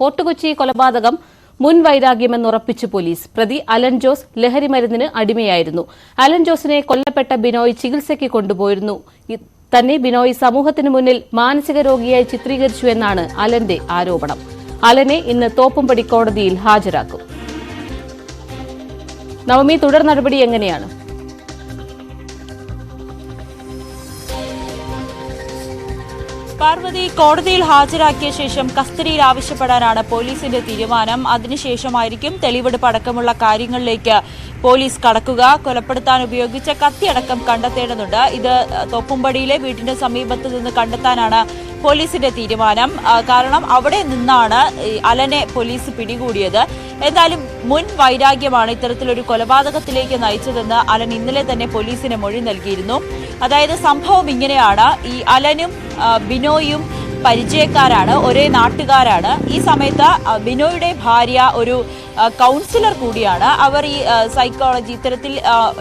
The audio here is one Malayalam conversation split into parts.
ഫോർട്ട് കൊച്ചി കൊലപാതകം മുൻ വൈരാഗ്യമെന്നുറപ്പിച്ചു പോലീസ്. പ്രതി അലൻ ജോസ് ലഹരി മരുന്നിന് അടിമയായിരുന്നു. അലൻ ജോസിനെ കൊല്ലപ്പെട്ട ബിനോയ് ചികിത്സയ്ക്ക് കൊണ്ടുപോയിരുന്നു. തന്നെ ബിനോയ് സമൂഹത്തിന് മുന്നിൽ മാനസിക രോഗിയായി ചിത്രീകരിച്ചു എന്നാണ് അലന്റെ ആരോപണം. അലനെ ഇന്ന് തോപ്പുംപടി കോടതിയിൽ ഹാജരാക്കും. നവമി തുടർ നടപടി എങ്ങനെയാണ്? പാർവതി കോടതിയിൽ ഹാജരാക്കിയ ശേഷം കസ്റ്റഡിയിൽ ആവശ്യപ്പെടാനാണ് പോലീസിന്റെ തീരുമാനം. അതിനുശേഷമായിരിക്കും തെളിവെടുപ്പ് അടക്കമുള്ള കാര്യങ്ങളിലേക്ക് പോലീസ് കടക്കുക. കൊലപ്പെടുത്താൻ ഉപയോഗിച്ച കത്തിയടക്കം കണ്ടെത്തേണ്ടതുണ്ട്. ഇത് തോപ്പുംപടിയിലെ വീടിന്റെ സമീപത്ത് നിന്ന് കണ്ടെത്താനാണ് പോലീസിന്റെ തീരുമാനം. കാരണം അവിടെ നിന്നാണ് അലനെ പോലീസ് പിടികൂടിയത്. എന്തായാലും മുൻ വൈരാഗ്യമാണ് ഇത്തരത്തിലൊരു കൊലപാതകത്തിലേക്ക് നയിച്ചതെന്ന് അലൻ ഇന്നലെ തന്നെ പോലീസിന് മൊഴി നൽകിയിരുന്നു. അതായത് സംഭവം ഇങ്ങനെയാണ്. ഈ അലനും ബിനോയും പരിചയക്കാരാണ് ഒരേ നാട്ടുകാരാണ്. ഈ സമയത്ത് ബിനോയുടെ ഭാര്യ ഒരു കൗൺസിലർ കൂടിയാണ്. അവർ ഈ സൈക്കോളജി ഇത്തരത്തിൽ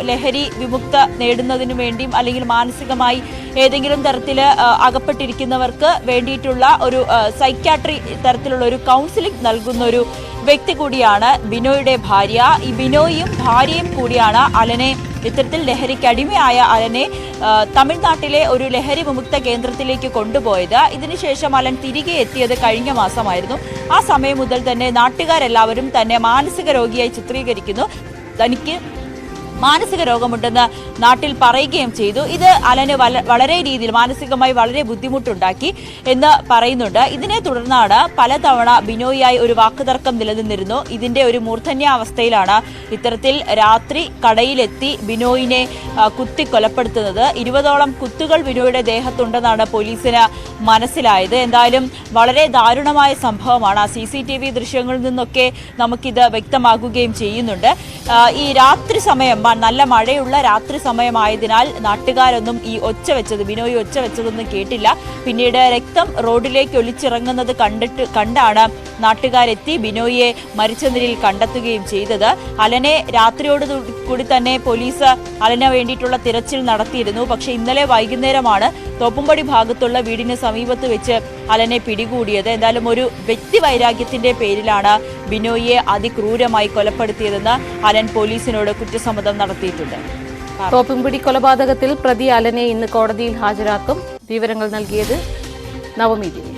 ലഹരി വിമുക്ത നേടുന്നതിന് വേണ്ടിയും അല്ലെങ്കിൽ മാനസികമായി ഏതെങ്കിലും തരത്തിൽ അകപ്പെട്ടിരിക്കുന്നവർക്ക് വേണ്ടിയിട്ടുള്ള ഒരു സൈക്യാട്രി തരത്തിലുള്ള ഒരു കൗൺസിലിംഗ് നൽകുന്ന ഒരു വ്യക്തി കൂടിയാണ് ബിനോയുടെ ഭാര്യ. ഈ ബിനോയും ഭാര്യയും കൂടിയാണ് അലനെ. ഇത്തരത്തിൽ ലഹരിക്ക് അടിമയായ അലനെ തമിഴ്നാട്ടിലെ ഒരു ലഹരി വിമുക്ത കേന്ദ്രത്തിലേക്ക് കൊണ്ടുപോയത്. ഇതിനുശേഷം അലൻ തിരികെ എത്തിയത് കഴിഞ്ഞ മാസമായിരുന്നു. ആ സമയം മുതൽ തന്നെ നാട്ടുകാരെല്ലാവരും തന്നെ മാനസിക രോഗിയായി ചിത്രീകരിക്കുന്നു. തനിക്ക് മാനസിക രോഗമുണ്ടെന്ന് നാട്ടിൽ പറയുകയും ചെയ്തു. ഇത് അലന് വളരെ രീതിയിൽ മാനസികമായി വളരെ ബുദ്ധിമുട്ടുണ്ടാക്കി എന്ന് പറയുന്നുണ്ട്. ഇതിനെ തുടർന്നാണ് പലതവണ ബിനോയിയായി ഒരു വാക്കുതർക്കം നിലനിന്നിരുന്നു. ഇതിന്റെ ഒരു മൂർധന്യാവസ്ഥയിലാണ് ഇത്തരത്തിൽ രാത്രി കടയിലെത്തി ബിനോയിനെ കുത്തി കൊലപ്പെടുത്തുന്നത് ഇരുപതോളം കുത്തുകൾ ബിനോയുടെ ദേഹത്തുണ്ടെന്നാണ് പോലീസിന് മനസ്സിലായത്. എന്തായാലും വളരെ ദാരുണമായ സംഭവമാണ്. ആ സി സി ടി വി ദൃശ്യങ്ങളിൽ നിന്നൊക്കെ നമുക്കിത് വ്യക്തമാകുകയും ചെയ്യുന്നുണ്ട്. ഈ രാത്രി സമയം മ- നല്ല മഴയുള്ള രാത്രി സമയമായതിനാൽ നാട്ടുകാരൊന്നും ഈ ഒച്ച വെച്ചത് ബിനോയ് ഒച്ച വെച്ചതൊന്നും കേട്ടില്ല. പിന്നീട് രക്തം റോഡിലേക്ക് ഒലിച്ചിറങ്ങുന്നത് കണ്ടിട്ട് കണ്ടാണ് നാട്ടുകാരെത്തി ബിനോയിയെ മരിച്ച നിലയിൽ കണ്ടെത്തുകയും ചെയ്തത്. അലനെ രാത്രിയോട് കൂടി തന്നെ പോലീസ് അലന വേണ്ടിയിട്ടുള്ള തിരച്ചിൽ നടത്തിയിരുന്നു. പക്ഷേ ഇന്നലെ വൈകുന്നേരമാണ് തോപ്പുംപടി ഭാഗത്തുള്ള വീടിന് സമീപത്ത് വെച്ച് അലനെ പിടികൂടിയത്. എന്തായാലും ഒരു വ്യക്തി വൈരാഗ്യത്തിന്റെ പേരിലാണ് ബിനോയിയെ അതിക്രൂരമായി കൊലപ്പെടുത്തിയതെന്ന് അലൻ പോലീസിനോട് കുറ്റസമ്മതം നടത്തിയിട്ടുണ്ട്. തോപ്പുംപിടി കൊലപാതകത്തിൽ പ്രതി അലനെ ഇന്ന് കോടതിയിൽ ഹാജരാക്കും. വിവരങ്ങൾ നൽകിയത് നവമി ദിനേശ്